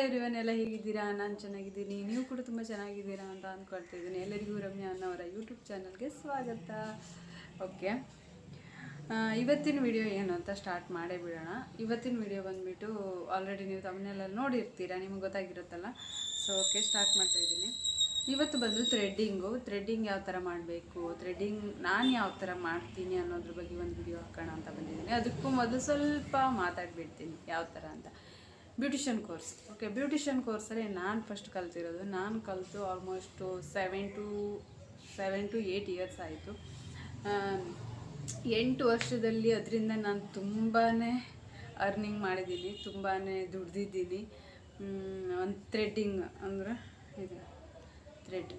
ಇವನ್ನೆಲ್ಲ ಹೇಗಿದ್ದೀರಾ? ನಾನು ಚೆನ್ನಾಗಿದ್ದೀನಿ. ನೀವು ಕೂಡ ತುಂಬ ಚೆನ್ನಾಗಿದ್ದೀರಾ ಅಂತ ಅಂದ್ಕೊಳ್ತಿದ್ದೀನಿ ಎಲ್ಲರಿಗೂ ರಮ್ಯಾ ಅನ್ನೋರ ಯೂಟ್ಯೂಬ್ ಚಾನಲ್ಗೆ ಸ್ವಾಗತ. ಓಕೆ ಇವತ್ತಿನ ವಿಡಿಯೋ ಏನು ಅಂತ ಸ್ಟಾರ್ಟ್ ಮಾಡೇ ಬಿಡೋಣ. ಇವತ್ತಿನ ವಿಡಿಯೋ ಬಂದುಬಿಟ್ಟು ಆಲ್ರೆಡಿ ನೀವು ತಮ್ಮನೆಲ್ಲ ನೋಡಿರ್ತೀರಾ? ನಿಮ್ಗೆ ಗೊತ್ತಾಗಿರುತ್ತಲ್ಲ? ಸೊ ಓಕೆ ಸ್ಟಾರ್ಟ್ ಮಾಡ್ತಾ ಇದ್ದೀನಿ. ಇವತ್ತು ಬಂದು ಥ್ರೆಡ್ಡಿಂಗು ಥ್ರೆಡ್ಡಿಂಗ್ ಯಾವ ಥರ ಮಾಡಬೇಕು? ಥ್ರೆಡ್ಡಿಂಗ್ ನಾನು ಯಾವ ಥರ ಮಾಡ್ತೀನಿ ಅನ್ನೋದ್ರ ಬಗ್ಗೆ ಒಂದು ವಿಡಿಯೋ ಹಾಕೋಣ ಅಂತ ಬಂದಿದ್ದೀನಿ. ಅದಕ್ಕೂ ಮೊದಲು ಸ್ವಲ್ಪ ಮಾತಾಡ್ಬಿಡ್ತೀನಿ. ಯಾವ ಥರ ಅಂತ. Beautician course. ಓಕೆ ಬ್ಯೂಟಿಷಿಯನ್ ಕೋರ್ಸಲ್ಲಿ ನಾನು ಫಸ್ಟ್ ಕಲ್ತಿರೋದು. ನಾನು ಕಲಿತು almost seven to seven to eight years ಆಯಿತು. ಎಂಟು ವರ್ಷದಲ್ಲಿ ಅದರಿಂದ ನಾನು ತುಂಬಾ ಅರ್ನಿಂಗ್ ಮಾಡಿದ್ದೀನಿ ತುಂಬಾ ದುಡ್ದಿದ್ದೀನಿ. ಒಂದು ಥ್ರೆಡ್ಡಿಂಗ್ ಅಂದರೆ ಇದು ಥ್ರೆಡ್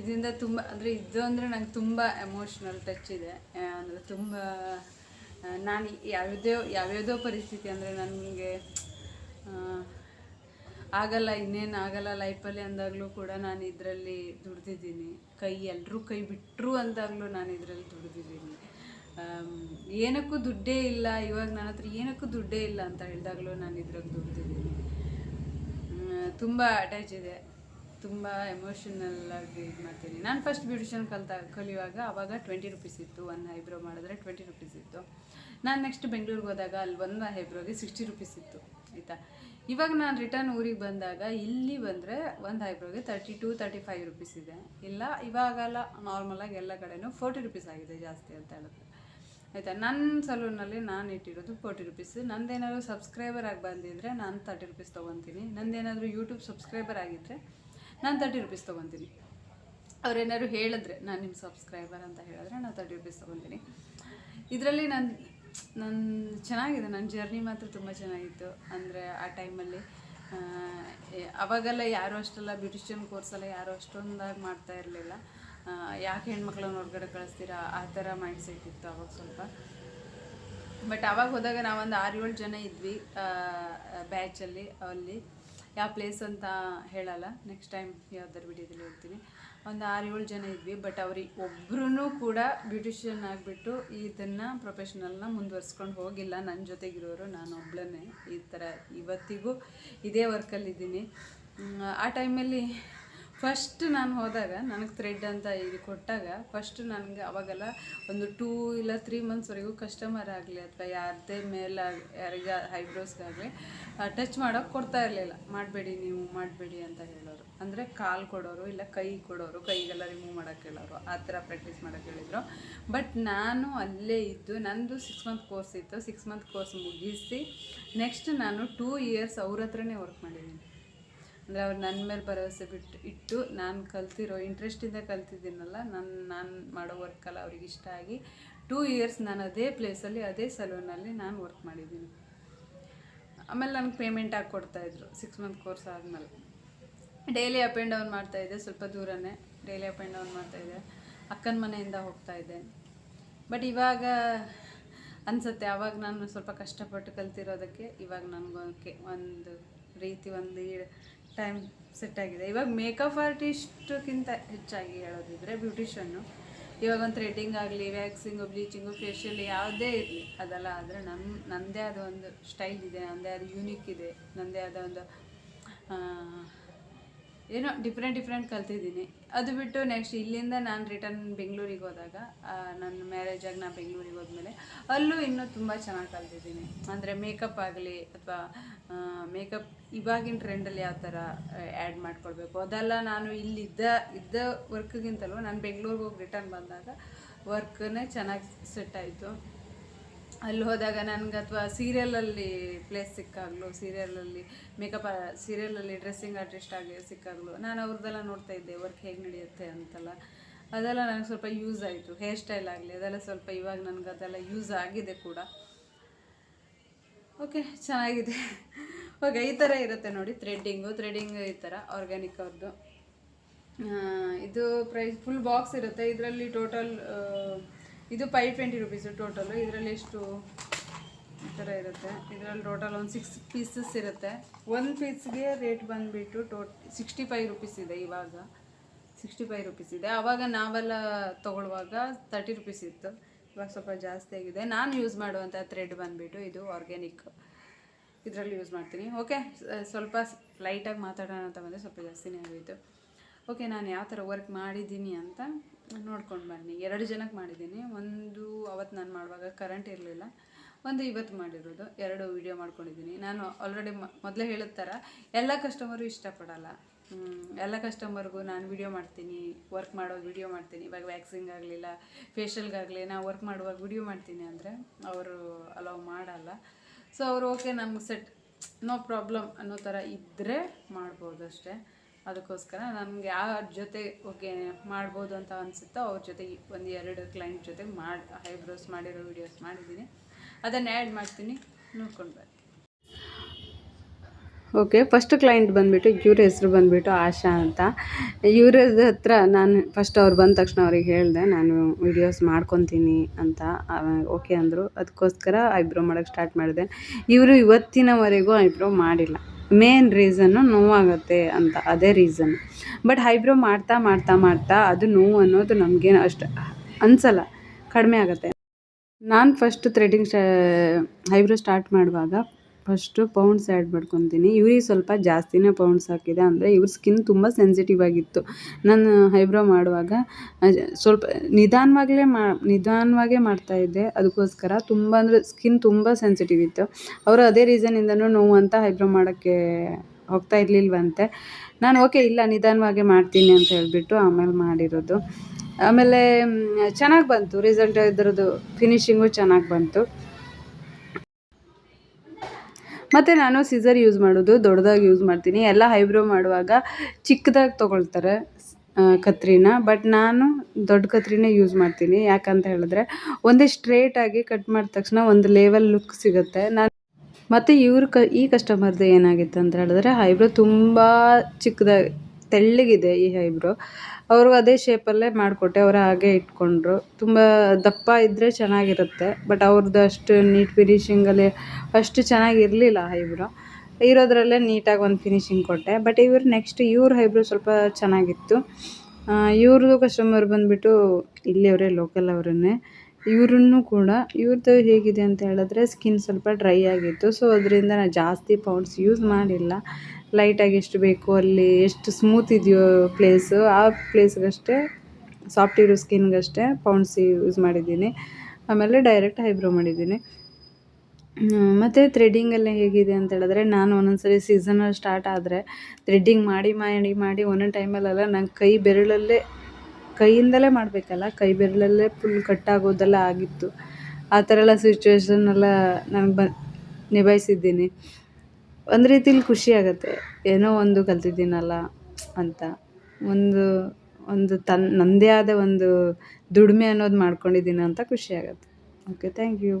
ಇದರಿಂದ ತುಂಬ, ಅಂದರೆ ಇದು ಅಂದರೆ ನಂಗೆ ತುಂಬ ಎಮೋಷ್ನಲ್ ಟಚ್ ಇದೆ. ಅಂದರೆ ತುಂಬ ನಾನು ಯಾವುದೇ ಯಾವ್ಯಾವುದೋ ಪರಿಸ್ಥಿತಿ ಅಂದರೆ ನನಗೆ ಆಗಲ್ಲ, ಇನ್ನೇನು ಆಗಲ್ಲ ಲೈಫಲ್ಲಿ ಅಂದಾಗಲೂ ಕೂಡ ನಾನು ಇದರಲ್ಲಿ ದುಡ್ದಿದ್ದೀನಿ. ಕೈ ಎಲ್ಲರೂ ಕೈ ಬಿಟ್ಟರು ಅಂದಾಗಲೂ ನಾನು ಇದರಲ್ಲಿ ದುಡ್ದಿದ್ದೀನಿ. ಏನಕ್ಕೂ ದುಡ್ಡೇ ಇಲ್ಲ, ಇವಾಗ ನನ್ನ ಹತ್ರ ಏನಕ್ಕೂ ದುಡ್ಡೇ ಇಲ್ಲ ಅಂತ ಹೇಳಿದಾಗಲೂ ನಾನು ಇದ್ರಾಗ ದುಡ್ದಿದ್ದೀನಿ. ತುಂಬ ಅಟ್ಯಾಚ್ ಇದೆ. ತುಂಬ ಎಮೋಷನಲ್ ಆಗಿ ಇದು ಮಾಡ್ತೀನಿ. ನಾನು ಫಸ್ಟ್ ಬ್ಯೂಟಿಷಿಯನ್ ಕಲ್ತ, ಕಲಿಯುವಾಗ ಆವಾಗ ಟ್ವೆಂಟಿ ರುಪೀಸ್ ಇತ್ತು. ಒಂದು ಐಬ್ರೋ ಮಾಡಿದ್ರೆ ಟ್ವೆಂಟಿ ರುಪೀಸ್ ಇತ್ತು. ನಾನು ನೆಕ್ಸ್ಟ್ ಬೆಂಗಳೂರಿಗೆ ಹೋದಾಗ ಅಲ್ಲಿ ಒಂದು ಐಬ್ರೋಗೆ ಸಿಕ್ಸ್ಟಿ ರುಪೀಸ್ ಇತ್ತು. ಆಯಿತಾ? ಇವಾಗ ನಾನು ರಿಟರ್ನ್ ಊರಿಗೆ ಬಂದಾಗ ಇಲ್ಲಿ ಬಂದರೆ ಒಂದು ಐಬ್ರೋಗೆ thirty to thirty five rupees ಇದೆ. ಇಲ್ಲ, ಇವಾಗೆಲ್ಲ ನಾರ್ಮಲಾಗಿ ಎಲ್ಲ ಕಡೆನೂ ಫೋರ್ಟಿ ರುಪೀಸ್ ಆಗಿದೆ ಜಾಸ್ತಿ ಅಂತ ಹೇಳಿದ್ರೆ. ಆಯಿತಾ? ನನ್ನ ಸಲೂನಲ್ಲಿ ನಾನು ಇಟ್ಟಿರೋದು ಫೋರ್ಟಿ ರುಪೀಸ್ ನಂದೇನಾದ್ರು ಸಬ್ಸ್ಕ್ರೈಬರ್ ಆಗಿ ಬಂದಿದ್ದರೆ ನಾನು ತರ್ಟಿ ರುಪೀಸ್ ತೊಗೊತೀನಿ. ನಂದೇನಾದರೂ ಯೂಟ್ಯೂಬ್ ಸಬ್ಸ್ಕ್ರೈಬರ್ ಆಗಿದ್ದರೆ ನಾನು ತರ್ಟಿ ರುಪೀಸ್ ತೊಗೊತೀನಿ. ಅವ್ರೇನಾದ್ರು ಹೇಳಿದ್ರೆ ನಾನು ನಿಮ್ಮ ಸಬ್ಸ್ಕ್ರೈಬರ್ ಅಂತ ಹೇಳಿದ್ರೆ ನಾನು ತರ್ಟಿ ರುಪೀಸ್ ತೊಗೊತೀನಿ. ಇದರಲ್ಲಿ ನಾನು ನನ್ನ ಚೆನ್ನಾಗಿದೆ ನನ್ನ ಜರ್ನಿ ಮಾತ್ರ ತುಂಬ ಚೆನ್ನಾಗಿತ್ತು. ಅಂದರೆ ಆ ಟೈಮಲ್ಲಿ ಅವಾಗೆಲ್ಲ ಯಾರು ಅಷ್ಟೆಲ್ಲ ಬ್ಯೂಟಿಷಿಯನ್ ಕೋರ್ಸೆಲ್ಲ ಯಾರು ಅಷ್ಟೊಂದಾಗಿ ಮಾಡ್ತಾ ಇರಲಿಲ್ಲ. ಯಾಕೆ ಹೆಣ್ಮಕ್ಳನ್ನ ಹೊರಗಡೆ ಕಳಿಸ್ತೀರಾ? ಆ ಥರ ಮೈಂಡ್ ಸೆಟ್ ಇತ್ತು ಅವಾಗ ಸ್ವಲ್ಪ. ಬಟ್ ಅವಾಗ ಹೋದಾಗ ನಾವೊಂದು ಆರು ಏಳು ಜನ ಇದ್ವಿ ಬ್ಯಾಚಲ್ಲಿ ಅಲ್ಲಿ. ಯಾವ ಪ್ಲೇಸ್ ಅಂತ ಹೇಳಲ್ಲ. ನೆಕ್ಸ್ಟ್ ಟೈಮ್ ಯಾವ್ದಾರು ವಿಡಿಯೋದಲ್ಲಿ ಹೇಳ್ತೀನಿ ಒಂದು ಆರು ಏಳು ಜನ ಇದ್ವಿ ಬಟ್ ಅವ್ರಿಗೆ ಒಬ್ರು ಕೂಡ ಬ್ಯೂಟಿಷಿಯನ್ ಆಗಿಬಿಟ್ಟು ಇದನ್ನು ಪ್ರೊಫೆಷ್ನಲ್ನ ಮುಂದುವರ್ಸ್ಕೊಂಡು ಹೋಗಿಲ್ಲ. ನನ್ನ ಜೊತೆಗಿರೋರು, ನಾನು ಒಬ್ಳನ್ನೇ ಈ ಥರ ಇವತ್ತಿಗೂ ಇದೇ ವರ್ಕಲ್ಲಿದ್ದೀನಿ ಆ ಟೈಮಲ್ಲಿ ಫಸ್ಟ್ ನಾನು ಹೋದಾಗ ನನಗೆ ಥ್ರೆಡ್ ಅಂತ ಇದು ಕೊಟ್ಟಾಗ ಫಸ್ಟ್ ನನಗೆ ಅವಾಗೆಲ್ಲ ಒಂದು ಟೂ ಇಲ್ಲ ತ್ರೀ ಮಂತ್ಸ್ವರೆಗೂ ಕಸ್ಟಮರ್ ಆಗಲಿ ಅಥವಾ ಯಾರದೇ ಮೇಲೆ ಯಾರಿಗ ಐಬ್ರೋಸ್ಗಾಗಲಿ ಟಚ್ ಮಾಡೋಕೆ ಕೊಡ್ತಾ ಇರಲಿಲ್ಲ. ಮಾಡಬೇಡಿ ನೀವು, ಮಾಡಬೇಡಿ ಅಂತ ಹೇಳೋರು. ಅಂದರೆ ಕಾಲು ಕೊಡೋರು ಇಲ್ಲ ಕೈ ಕೊಡೋರು, ಕೈಗೆಲ್ಲ ರಿಮೂವ್ ಮಾಡೋಕ್ಕೆ ಹೇಳೋರು, ಆ ಥರ ಪ್ರಾಕ್ಟೀಸ್ ಮಾಡೋಕ್ಕೆ ಹೇಳಿದರು. ಬಟ್ ನಾನು ಅಲ್ಲೇ ಇದ್ದು, ನಂದು ಸಿಕ್ಸ್ ಮಂತ್ ಕೋರ್ಸ್ ಇತ್ತು. ಸಿಕ್ಸ್ ಮಂತ್ ಕೋರ್ಸ್ ಮುಗಿಸಿ ನೆಕ್ಸ್ಟ್ ನಾನು ಟೂ ಇಯರ್ಸ್ ಅವ್ರ ಹತ್ರನೇ ವರ್ಕ್ ಮಾಡಿದ್ದೀನಿ. ಅಂದರೆ ಅವ್ರು ನನ್ನ ಮೇಲೆ ಭರವಸೆ ಬಿಟ್ಟು ಇಟ್ಟು ನಾನು ಕಲ್ತಿರೋ ಇಂಟ್ರೆಸ್ಟಿಂದ ಕಲ್ತಿದ್ದೀನಲ್ಲ ನನ್ನ ನಾನು ಮಾಡೋ ವರ್ಕಲ್ಲ ಅವ್ರಿಗೆ ಇಷ್ಟ ಆಗಿ ಟೂ ಇಯರ್ಸ್ ನಾನು ಅದೇ ಪ್ಲೇಸಲ್ಲಿ ಅದೇ ಸಲೂನಲ್ಲಿ ನಾನು ವರ್ಕ್ ಮಾಡಿದ್ದೀನಿ. ಆಮೇಲೆ ನನಗೆ ಪೇಮೆಂಟ್ ಹಾಕಿ ಕೊಡ್ತಾಯಿದ್ರು ಸಿಕ್ಸ್ ಮಂತ್ ಕೋರ್ಸ್ ಆದಮೇಲೆ. ಡೈಲಿ ಅಪ್ ಆ್ಯಂಡ್ ಡೌನ್ ಮಾಡ್ತಾಯಿದ್ದೆ ಸ್ವಲ್ಪ ದೂರನೇ. ಡೈಲಿ ಅಪ್ ಆ್ಯಂಡ್ ಡೌನ್ ಮಾಡ್ತಾಯಿದ್ದೆ ಅಕ್ಕನ ಮನೆಯಿಂದ ಹೋಗ್ತಾಯಿದ್ದೆ ಬಟ್ ಇವಾಗ ಅನಿಸುತ್ತೆ ಆವಾಗ ನಾನು ಸ್ವಲ್ಪ ಕಷ್ಟಪಟ್ಟು ಕಲ್ತಿರೋದಕ್ಕೆ, ಇವಾಗ ನನಗೆ ಒಂದು ರೀತಿ, ಒಂದು ಟೈಮ್ ಸೆಟ್ ಆಗಿದೆ. ಇವಾಗ ಮೇಕಪ್ ಆರ್ಟಿಸ್ಟ್ಗಿಂತ ಹೆಚ್ಚಾಗಿ ಹೇಳೋದಿದ್ರೆ ಬ್ಯೂಟಿಷನ್ನು ಇವಾಗ ಒಂದು ಥ್ರೆಡ್ಡಿಂಗ್ ಆಗಲಿ ವ್ಯಾಕ್ಸಿಂಗು ಬ್ಲೀಚಿಂಗು ಫೇಶಿಯಲ್ ಯಾವುದೇ ಇರಲಿ, ಅದೆಲ್ಲ ಆದರೆ ನಮ್ಮ ನನ್ನದೇ ಆದ ಒಂದು ಸ್ಟೈಲ್ ಇದೆ ನನ್ನದೇ ಆದ ಯೂನಿಕ್ ಇದೆ ನನ್ನದೇ ಆದ ಒಂದು ಏನೋ ಡಿಫ್ರೆಂಟ್ ಡಿಫ್ರೆಂಟ್ ಕಲ್ತಿದ್ದೀನಿ. ಅದು ಬಿಟ್ಟು ನೆಕ್ಸ್ಟ್ ಇಲ್ಲಿಂದ ನಾನು ರಿಟರ್ನ್ ಬೆಂಗಳೂರಿಗೆ ಹೋದಾಗ ನನ್ನ ಮ್ಯಾರೇಜಾಗಿ ನಾನು ಬೆಂಗಳೂರಿಗೆ ಹೋದ್ಮೇಲೆ ಅಲ್ಲೂ ಇನ್ನೂ ತುಂಬ ಚೆನ್ನಾಗಿ ಕಲ್ತಿದ್ದೀನಿ. ಅಂದರೆ ಮೇಕಪ್ ಆಗಲಿ ಅಥವಾ ಮೇಕಪ್ ಇವಾಗಿನ ಟ್ರೆಂಡಲ್ಲಿ ಯಾವ ಥರ ಆ್ಯಡ್ ಮಾಡ್ಕೊಳ್ಬೇಕು. ಅದೆಲ್ಲ ನಾನು ಇಲ್ಲಿದ್ದ ಇದ್ದ ವರ್ಕ್ಗಿಂತಲೂ ನಾನು ಬೆಂಗಳೂರಿಗೆ ಹೋಗಿ ರಿಟರ್ನ್ ಬಂದಾಗ ವರ್ಕನ್ನೇ ಚೆನ್ನಾಗಿ ಸೆಟ್ ಆಯಿತು. ಅಲ್ಲಿ ಹೋದಾಗ ನನಗೆ ಅಥವಾ ಸೀರಿಯಲಲ್ಲಿ ಪ್ಲೇಸ್ ಸಿಕ್ಕಾಗಲು, ಸೀರಿಯಲಲ್ಲಿ ಮೇಕಪ್ ಸೀರಿಯಲಲ್ಲಿ ಡ್ರೆಸ್ಸಿಂಗ್ ಆರ್ಟಿಸ್ಟ್ ಆಗಿ ಸಿಕ್ಕಾಗಲು, ನಾನು ಅವ್ರದ್ದೆಲ್ಲ ನೋಡ್ತಾ ಇದ್ದೆ ವರ್ಕ್ ಹೇಗೆ ನಡೆಯುತ್ತೆ ಅಂತೆಲ್ಲ. ಅದೆಲ್ಲ ನನಗೆ ಸ್ವಲ್ಪ ಯೂಸ್ ಆಯಿತು ಹೇರ್ ಸ್ಟೈಲ್ ಆಗಲಿ, ಅದೆಲ್ಲ ಸ್ವಲ್ಪ ಇವಾಗ ನನಗೆ ಅದೆಲ್ಲ ಯೂಸ್ ಆಗಿದೆ ಕೂಡ. ಓಕೆ ಚೆನ್ನಾಗಿದೆ. ಓಕೆ ಈ ಥರ ಇರುತ್ತೆ ನೋಡಿ ಥ್ರೆಡ್ಡಿಂಗು ಥ್ರೆಡ್ಡಿಂಗ್ ಈ ಥರ ಆರ್ಗ್ಯಾನಿಕ್ ಅವ್ರದ್ದು ಇದು ಪ್ರೈಸ್ ಫುಲ್ ಬಾಕ್ಸ್ ಇರುತ್ತೆ, ಇದರಲ್ಲಿ ಟೋಟಲ್ ಇದು ಫೈವ್ ಟ್ವೆಂಟಿ ರುಪೀಸು ಟೋಟಲು ಇದರಲ್ಲಿ ಎಷ್ಟು ಈ ಥರ ಇರುತ್ತೆ. ಇದರಲ್ಲಿ ಟೋಟಲ್ ಒಂದು ಸಿಕ್ಸ್ ಪೀಸಸ್ ಇರುತ್ತೆ. ಒಂದು ಪೀಸ್ಗೆ ರೇಟ್ ಬಂದುಬಿಟ್ಟು ಟೋಟ್ ಸಿಕ್ಸ್ಟಿ ಫೈವ್ ರುಪೀಸ್ ಇದೆ ಇವಾಗ. ಸಿಕ್ಸ್ಟಿ ಫೈವ್ ರುಪೀಸ್ ಇದೆ. ಆವಾಗ ನಾವೆಲ್ಲ ತೊಗೊಳ್ಳುವಾಗ ತರ್ಟಿ ರುಪೀಸ್ ಇತ್ತು. ಇವಾಗ ಸ್ವಲ್ಪ ಜಾಸ್ತಿ ಆಗಿದೆ. ನಾನು ಯೂಸ್ ಮಾಡುವಂಥ ಥ್ರೆಡ್ ಬಂದುಬಿಟ್ಟು ಇದು ಆರ್ಗ್ಯಾನಿಕ್ ಇದರಲ್ಲಿ ಯೂಸ್ ಮಾಡ್ತೀನಿ. ಓಕೆ ಸ್ವಲ್ಪ ಲೈಟಾಗಿ ಮಾತಾಡೋಣ ಅಂತ ಬಂದರೆ ಸ್ವಲ್ಪ ಜಾಸ್ತಿನೇ ಆಗೋಯಿತು. ಓಕೆ ನಾನು ಯಾವ ಥರ ವರ್ಕ್ ಮಾಡಿದ್ದೀನಿ ಅಂತ ನೋಡ್ಕೊಂಡು ಬನ್ನಿ. ಎರಡು ಜನಕ್ಕೆ ಮಾಡಿದ್ದೀನಿ. ಒಂದು ಅವತ್ತು ನಾನು ಮಾಡುವಾಗ ಕರೆಂಟ್ ಇರಲಿಲ್ಲ. ಒಂದು ಇವತ್ತು ಮಾಡಿರೋದು. ಎರಡು ವಿಡಿಯೋ ಮಾಡ್ಕೊಂಡಿದ್ದೀನಿ. ನಾನು ಆಲ್ರೆಡಿ ಮೊದಲೇ ಹೇಳಿದ ಥರ ಎಲ್ಲ ಕಸ್ಟಮರು ಇಷ್ಟಪಡಲ್ಲ. ಎಲ್ಲ ಕಸ್ಟಮರ್ಗೂ ನಾನು ವಿಡಿಯೋ ಮಾಡ್ತೀನಿ. ವರ್ಕ್ ಮಾಡೋ ವಿಡಿಯೋ ಮಾಡ್ತೀನಿ. ಇವಾಗ ವ್ಯಾಕ್ಸಿಂಗ್ ಆಗಲಿಲ್ಲ ಫೇಶಿಯಲ್ಗಾಗಲಿ ನಾನು ವರ್ಕ್ ಮಾಡುವಾಗ ವಿಡಿಯೋ ಮಾಡ್ತೀನಿ ಅಂದರೆ ಅವರು ಅಲೋ ಮಾಡಲ್ಲ. ಸೊ ಅವರು ಓಕೆ ನಮ್ಗೆ ಸೆಟ್ ನೋ ಪ್ರಾಬ್ಲಮ್ ಅನ್ನೋ ಥರ ಇದ್ದರೆ ಮಾಡ್ಬೋದು ಅಷ್ಟೇ. ಅದಕ್ಕೋಸ್ಕರ ನನಗೆ ಯಾರ ಜೊತೆ ಓಕೆ ಮಾಡ್ಬೋದು ಅಂತ ಅನಿಸುತ್ತೋ ಅವ್ರ ಜೊತೆ ಒಂದು ಎರಡು ಕ್ಲೈಂಟ್ ಜೊತೆ ಮಾಡಿ ಐಬ್ರೋಸ್ ಮಾಡಿರೋ ವೀಡಿಯೋಸ್ ಮಾಡಿದ್ದೀನಿ. ಅದನ್ನು ಆ್ಯಡ್ ಮಾಡ್ತೀನಿ, ನೋಡ್ಕೊಂಡು ಬರ್ತೀನಿ ಓಕೆ ಫಸ್ಟ್ ಕ್ಲೈಂಟ್ ಬಂದುಬಿಟ್ಟು, ಇವ್ರ ಹೆಸರು ಬಂದುಬಿಟ್ಟು ಆಶಾ ಅಂತ. ಇವ್ರ ಹತ್ರ ನಾನು ಫಸ್ಟ್ ಅವ್ರು ಬಂದ ತಕ್ಷಣ ಅವ್ರಿಗೆ ಹೇಳಿದೆ, ನಾನು ವಿಡಿಯೋಸ್ ಮಾಡ್ಕೊತೀನಿ ಅಂತ. ಓಕೆ ಅಂದರು. ಅದಕ್ಕೋಸ್ಕರ ಐಬ್ರೋ ಮಾಡೋಕ್ಕೆ ಸ್ಟಾರ್ಟ್ ಮಾಡಿದೆ. ಇವರು ಇವತ್ತಿನವರೆಗೂ ಐಬ್ರೋ ಮಾಡಿಲ್ಲ. ಮೇನ್ ರೀಸನ್ನು ನೋವಾಗುತ್ತೆ ಅಂತ, ಅದೇ ರೀಸನ್ ಬಟ್ ಹೈಬ್ರೋ ಮಾಡ್ತಾ ಮಾಡ್ತಾ ಮಾಡ್ತಾ ಅದು ನೋವು ಅನ್ನೋದು ನಮಗೇನು ಅಷ್ಟು ಅನಿಸಲ್ಲ, ಕಡಿಮೆ ಆಗುತ್ತೆ. ನಾನು ಫಸ್ಟ್ ಥ್ರೆಡಿಂಗ್ ಸ್ಟಾ ಹೈಬ್ರೋ ಸ್ಟಾರ್ಟ್ ಮಾಡುವಾಗ ಫಸ್ಟು ಪೌಂಡ್ಸ್ ಆ್ಯಡ್ ಮಾಡ್ಕೊತೀನಿ. ಇವ್ರಿಗೆ ಸ್ವಲ್ಪ ಜಾಸ್ತಿನೇ ಪೌಂಡ್ಸ್ ಹಾಕಿದೆ ಅಂದರೆ ಇವ್ರ ಸ್ಕಿನ್ ತುಂಬ ಸೆನ್ಸಿಟಿವ್ ಆಗಿತ್ತು. ನಾನು ಹೈಬ್ರೋ ಮಾಡುವಾಗ ಸ್ವಲ್ಪ ನಿಧಾನವಾಗಲೇ ಮಾ, ನಿಧಾನವಾಗೇ ಮಾಡ್ತಾಯಿದ್ದೆ ಅದಕ್ಕೋಸ್ಕರ ತುಂಬ ಅಂದರೆ ಸ್ಕಿನ್ ತುಂಬ ಸೆನ್ಸಿಟಿವ್ ಇತ್ತು. ಅವರು ಅದೇ ರೀಸನಿಂದನೂ ನೋವು ಅಂತ ಹೈಬ್ರೋ ಮಾಡೋಕ್ಕೆ ಹೋಗ್ತಾ ಇರಲಿಲ್ವಂತೆ. ನಾನು ಓಕೆ, ಇಲ್ಲ, ನಿಧಾನವಾಗೇ ಮಾಡ್ತೀನಿ ಅಂತ ಹೇಳಿಬಿಟ್ಟು ಆಮೇಲೆ ಮಾಡಿರೋದು. ಆಮೇಲೆ ಚೆನ್ನಾಗಿ ಬಂತು. ರಿಸಲ್ಟ್ ಇದರದ್ದು ಫಿನಿಶಿಂಗು ಚೆನ್ನಾಗಿ ಬಂತು. ಮತ್ತು ನಾನು ಸಿಸರ್ ಯೂಸ್ ಮಾಡೋದು, ದೊಡ್ಡದಾಗಿ ಯೂಸ್ ಮಾಡ್ತೀನಿ. ಎಲ್ಲ ಹೈಬ್ರೋ ಮಾಡುವಾಗ ಚಿಕ್ಕದಾಗಿ ತೊಗೊಳ್ತಾರೆ ಕತ್ರಿನ. ಬಟ್ ನಾನು ದೊಡ್ಡ ಕತ್ರಿನೇ ಯೂಸ್ ಮಾಡ್ತೀನಿ. ಯಾಕಂತ ಹೇಳಿದ್ರೆ ಒಂದೇ ಸ್ಟ್ರೇಟಾಗಿ ಕಟ್ ಮಾಡಿದ ತಕ್ಷಣ ಒಂದು ಲೆವೆಲ್ ಲುಕ್ ಸಿಗುತ್ತೆ. ನಾನು ಮತ್ತು ಇವ್ರ ಕ, ಈ ಕಸ್ಟಮರ್ದು ಏನಾಗಿತ್ತು ಅಂತ ಹೇಳಿದ್ರೆ ಹೈಬ್ರೋ ತುಂಬ ಚಿಕ್ಕದಾಗಿ ತೆಳ್ಳಗಿದೆ ಈ ಐಬ್ರೋ. ಅವರು ಅದೇ ಶೇಪಲ್ಲೇ ಮಾಡಿಕೊಟ್ಟೆ, ಅವರು ಹಾಗೆ ಇಟ್ಕೊಂಡ್ರು. ತುಂಬ ದಪ್ಪ ಇದ್ದರೆ ಚೆನ್ನಾಗಿರುತ್ತೆ ಬಟ್ ಅವ್ರದ್ದು ಅಷ್ಟು ನೀಟ್ ಫಿನಿಷಿಂಗಲ್ಲಿ ಅಷ್ಟು ಚೆನ್ನಾಗಿರಲಿಲ್ಲ ಐಬ್ರೋ. ಇರೋದ್ರಲ್ಲೇ ನೀಟಾಗಿ ಒಂದು ಫಿನಿಶಿಂಗ್ ಕೊಟ್ಟೆ ಬಟ್ ಇವ್ರು ನೆಕ್ಸ್ಟ್ ಇವ್ರ ಐಬ್ರೋ ಸ್ವಲ್ಪ ಚೆನ್ನಾಗಿತ್ತು. ಇವ್ರದ್ದು ಕಸ್ಟಮರ್ ಬಂದುಬಿಟ್ಟು ಇಲ್ಲಿಯವರೇ ಲೋಕಲ್ ಅವರನ್ನೇ. ಇವ್ರನ್ನೂ ಕೂಡ ಇವ್ರದ್ದು ಹೇಗಿದೆ ಅಂತ ಹೇಳಿದ್ರೆ ಸ್ಕಿನ್ ಸ್ವಲ್ಪ ಡ್ರೈ ಆಗಿತ್ತು ಸೊ ಅದರಿಂದ ನಾನು ಜಾಸ್ತಿ ಪೌಂಡ್ಸ್ ಯೂಸ್ ಮಾಡಿಲ್ಲ. ಲೈಟಾಗಿ ಎಷ್ಟು ಬೇಕು, ಅಲ್ಲಿ ಎಷ್ಟು ಸ್ಮೂತ್ ಇದೆಯೋ ಪ್ಲೇಸು ಆ ಪ್ಲೇಸ್ಗಷ್ಟೇ ಸಾಫ್ಟ್ ಇರೋ ಸ್ಕಿನ್ಗಷ್ಟೇ ಪೌಂಡ್ಸಿ ಯೂಸ್ ಮಾಡಿದ್ದೀನಿ. ಆಮೇಲೆ ಡೈರೆಕ್ಟ್ ಐಬ್ರೋ ಮಾಡಿದ್ದೀನಿ. ಮತ್ತು ಥ್ರೆಡ್ಡಿಂಗೆಲ್ಲ ಹೇಗಿದೆ ಅಂತ ಹೇಳಿದ್ರೆ, ನಾನು ಒಂದೊಂದು ಸರಿ ಸೀಸನಲ್ ಸ್ಟಾರ್ಟ್ ಆದರೆ ಥ್ರೆಡ್ಡಿಂಗ್ ಮಾಡಿ ಮಾಡಿ ಮಾಡಿ ಒಂದೊಂದು ಟೈಮಲ್ಲೆಲ್ಲ ನಂಗೆ ಕೈ ಬೆರಳಲ್ಲೇ, ಕೈಯಿಂದಲೇ ಮಾಡಬೇಕಲ್ಲ, ಕೈ ಬೆರಳಲ್ಲೇ ಫುಲ್ ಕಟ್ಟಾಗೋದೆಲ್ಲ ಆಗಿತ್ತು. ಆ ಥರ ಎಲ್ಲ ಸಿಚುವೇಶನ್ ಎಲ್ಲ ನನಗೆ ಬ, ನಿಭಾಯಿಸಿದ್ದೀನಿ. ಒಂದು ರೀತಿಲಿ ಖುಷಿ ಆಗುತ್ತೆ. ಏನೋ ಒಂದು ಕಲ್ತಿದ್ದೀನಲ್ಲ ಅಂತ. ಒಂದು ಒಂದು ತನ್ ನನ್ನದೇ ಆದ ಒಂದು ದುಡಿಮೆ ಅನ್ನೋದು ಮಾಡ್ಕೊಂಡಿದ್ದೀನಿ ಅಂತ ಖುಷಿ ಆಗುತ್ತೆ. Okay thank you